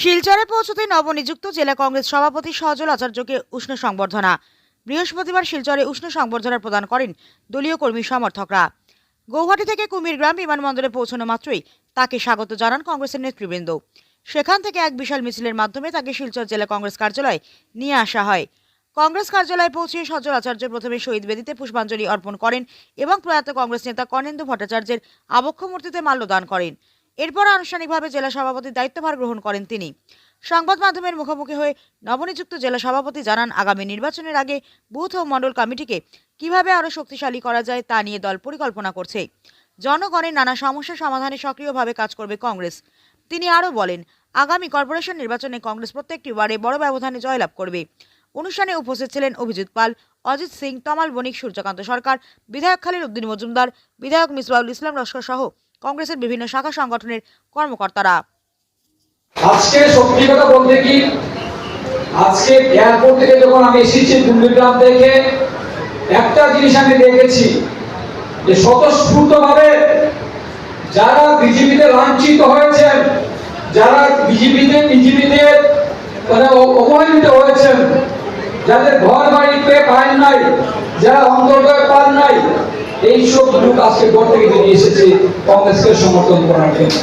শিলচরে পৌঁছতে নবনিযুক্ত জেলা কংগ্রেস সভাপতি সজল আচার্যকে উষ্ণ সংবর্ধনা। বৃহস্পতিবার শিলচরে উষ্ণ সংবর্ধনা প্রদান করেন দলীয় কর্মী সমর্থকরা। গৌহাটি থেকে কুমিরগ্রাম বিমানবন্দরে পৌঁছানো মাত্রই তাকে স্বাগত জানান কংগ্রেসের নেতৃবৃন্দ। সেখান থেকে এক বিশাল মিছিলের মাধ্যমে তাকে শিলচর জেলা কংগ্রেস কার্যালয়ে নিয়ে আসা হয়। কংগ্রেস কার্যালয়ে পৌঁছে সজল আচার্য প্রথমে শহীদ বেদিতে পুষ্পাঞ্জলি অর্পণ করেন এবং প্রয়াত কংগ্রেস নেতা কর্ণেন্দু ভট্টাচার্যের আবক্ষ মূর্তিতে মাল্যদান করেন। এরপর আনুষ্ঠানিকভাবে জেলা সভাপতির দায়িত্বভার গ্রহণ করেন তিনি। সংবাদ মাধ্যমের মুখোমুখি হয়ে নবনিযুক্ত জেলা সভাপতি জানান, আগামী নির্বাচনের আগে বুথ ও মণ্ডল কমিটিকে কীভাবে আরও শক্তিশালী করা যায় তা নিয়ে দল পরিকল্পনা করছে। জনগণের নানা সমস্যা সমাধানে সক্রিয়ভাবে কাজ করবে কংগ্রেস। তিনি আরও বলেন, আগামী কর্পোরেশন নির্বাচনে কংগ্রেস প্রত্যেকটি ওয়ার্ডে বড় ব্যবধানে জয়লাভ করবে। অনুষ্ঠানে উপস্থিত ছিলেন অভিজিৎ পাল, অজিত সিং, তমাল বণিক, সূর্যকান্ত সরকার, বিধায়ক খালিদ উদ্দিন মজুমদার, বিধায়ক মিসবাউল ইসলাম লস্কর সহ কংগ্রেসের বিভিন্ন শাখা সংগঠনের কর্মকর্তারা। আজকে সত্যি কথা বলতে কি? আজকে এয়ারপোর্ট থেকে যখন আমি এসেছি কুম্ভগ্রাম থেকে, একটা জিনিস আমি দেখেছি যে স্বতঃস্ফূর্ত ভাবে যারা বিজেপিতে লাঞ্ছিত হয়েছেন, যারা বিজেপিতে বিজেপিতে মানে অপমানিত হয়েছেন, যাদের ঘর বাড়ি পেয়ে পান নাই, যারা অন্তর্দয় পান নাই এইসব লোক আজকে ঘর থেকে বেরিয়ে এসেছে কংগ্রেসকে সমর্থন করার জন্য।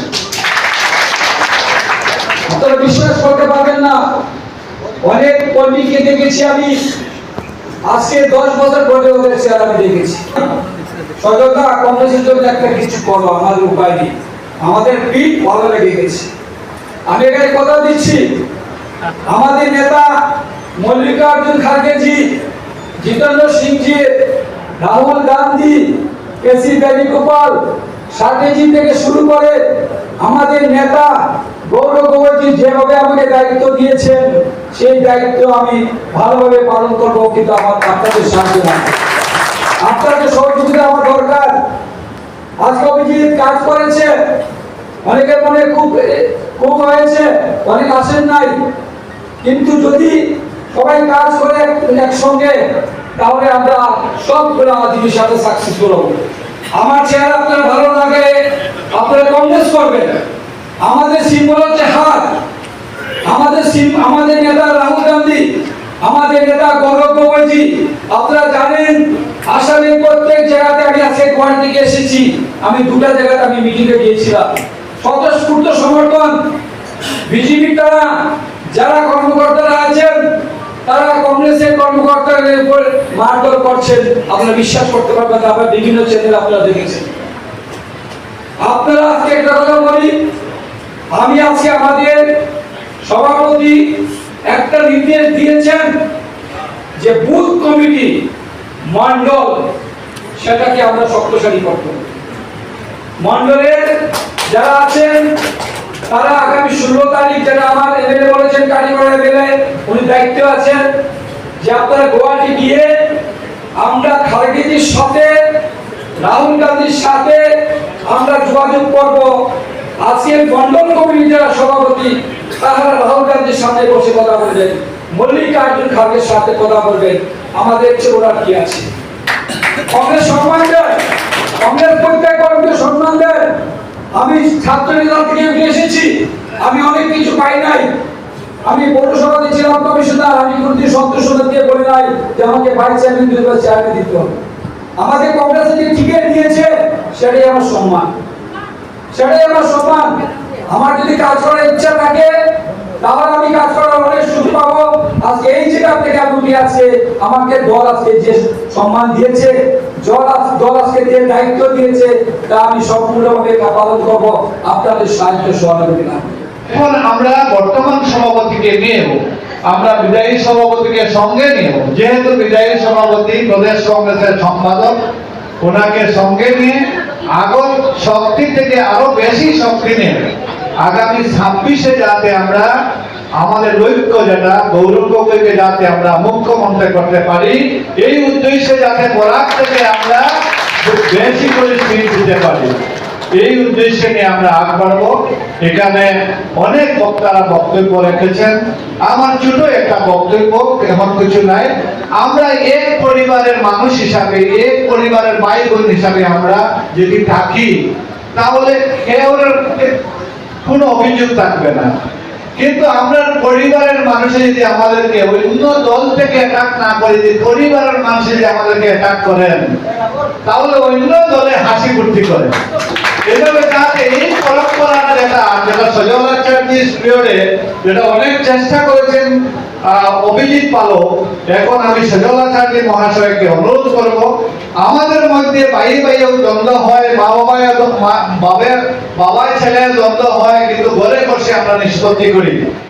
আপনারা বিশ্বাস করতে পারবেন না, অনেক কর্মীকে দেখেছি আমি। আজকে দশ বছর পরে ওদের চেহারা আমি দেখেছি। সজলদা, কংগ্রেসের জন্য একটা কিছু করো আমাদের উপায় নেই। আমাদের পিঠ ভালো লেগে গেছে আমি এখানে কথা দিচ্ছি। আমাদের নেতা মল্লিকার্জুন খার্গেজি, জিতেন্দ্র সিংজি রাহুল গান্ধী, কেসি বেণুগোপাল সার্গেজি থেকে শুরু করে আমাদের নেতা গৌরব গগৈজি যেভাবে আমাকে দায়িত্ব দিয়েছেন, সেই দায়িত্ব আমি ভালোভাবে পালন করব, কিন্তু আমার আপনাদের সাহায্য লাগবে। আপনাদের সহযোগিতা আমার দরকার। আজকে অভিজিৎ কাজ করেছে, অনেকের মনে খুব খুব হয়েছে, অনেক আসেন নাই। কিন্তু যদি সবাই কাজ করে একসঙ্গে তাহলে আমরা সবগুলো জিনিস সাথে সাকসেসফুল হব। আমার চেহারা আপনার ভালো লাগে, আপনারা কংগ্রেস করবেন। আমাদের সিম্বল হচ্ছে হাত। আমাদের আমাদের নেতা রাহুল গান্ধী, আমাদের নেতা গৌরব গগৈজি, আপনারা জানেন, আসামে প্রত্যেক জায়গাতে আমি আজকে গোয়ার থেকে এসেছি। আমি দুটা জায়গাতে আমি মিটিংয়ে গিয়েছিলাম। স্বতঃস্ফূর্ত সমর্থন বিজেপি তারা যারা কর্মকর্তারা আছেন তারা কংগ্রেসের উপর মারধর করছেন, আপনারা বিশ্বাস করতে পারবেন আপনারা বিভিন্ন চ্যানেল আপনারা দেখেছেন আপনারা আজকে একটা কথা বলি, আমি আজকে আমাদের সভাপতি একটা নির্দেশ দিয়েছেন যে বুথ কমিটি মন্ডল সেটাকে আমরা হবে। মন্ডলের যারা আছেন, তারা আগামী ষোলো তারিখ, যারা আমার এমএলএ বলেছেন, কারিগর এমএলএ, উনি দায়িত্ব আছেন যে আপনারা গোয়াটি গিয়ে আমরা খালেদির সাথে, রাহুল গান্ধীর সাথে আমরা যোগাযোগ করব। আজকের মন্ডল কমিটির যারা সভাপতি তারা রাহুল গান্ধীর সাথে বসে কথা বলবেন। মল্লিকার্জুন খার্গের সাথে কথা বলবেন। আমাদের চেয়ে ওরা কি আছে? কংগ্রেস সম্মান দেয়। কংগ্রেস প্রত্যেক কর্মীকে সম্মান দেয়। আমি ছাত্র নেতা থেকে এসেছি। আমি অনেক কিছু পাই নাই। আমি পৌরসভাতে ছিলাম নাই যে আমাকে ভাইস চেয়ারম্যান দুইবার চেয়ারম্যান দিতে হবে। আমাদের কংগ্রেসে যে টিকিট দিয়েছে, সেটাই আমার সম্মান। সেটাই আমার সম্মান। আমার যদি কাজ করার ইচ্ছা থাকে, তাহলে আমি কাজ করার অনেক সুযোগ পাবো। আজকে এই জায়গা থেকে উঠে আছে, আমাকে দল আজকে যে সম্মান দিয়েছে আজ- দল আজকে যে দায়িত্ব দিয়েছে, তা আমি সম্পূর্ণভাবে পালন করব। আপনাদের সাহায্য সহযোগিতা। এখন আমরা বর্তমান সভাপতিকে নিয়েও আমরা বিদায়ী সভাপতিকে সঙ্গে নিয়েও যেহেতু বিদায়ী সভাপতি প্রদেশ কংগ্রেসের সম্পাদক, ওনাকে সঙ্গে নিয়ে আগর শক্তি থেকে আরও বেশি শক্তি নিয়ে আগামী ছাব্বিশে যাতে আমরা আমাদের ঐক্য যেটা, গৌরব গগৈকে যাতে আমরা মুখ্যমন্ত্রী করতে পারি, এই উদ্দেশ্যে যাতে বরাক থেকে আমরা বেশি করে সিট দিতে পারি। এই উদ্দেশ্যে নিয়ে আমরা আগ বাড়বো, এখানে অনেক বক্তারা বক্তব্য রেখেছেন। আমার ছোট একটা বক্তব্য এমন কিছু নাই। আমরা এক পরিবারের মানুষ হিসাবে, এক পরিবারের ভাই বোন হিসাবে আমরা যদি থাকি, তাহলে কেউ কোনো অভিযোগ থাকবে না। কিন্তু আমরা পরিবারের মানুষে যদি আমাদেরকে অন্য দল থেকে অ্যাটাক না করে, যদি পরিবারের মানুষে যদি আমাদেরকে অ্যাটাক করেন, তাহলে অন্য দলে হাসি ফুর্তি করে এই যেটা যেটা অনেক চেষ্টা করেছেন অভিজিৎ আমি মহাশয়কে আমাদের মধ্যে ভাই দ্বন্দ্ব হয়, মা বাবায় বাবের ছেলের দ্বন্দ্ব হয়, কিন্তু ঘরে বসে আমরা নিষ্পত্তি করি।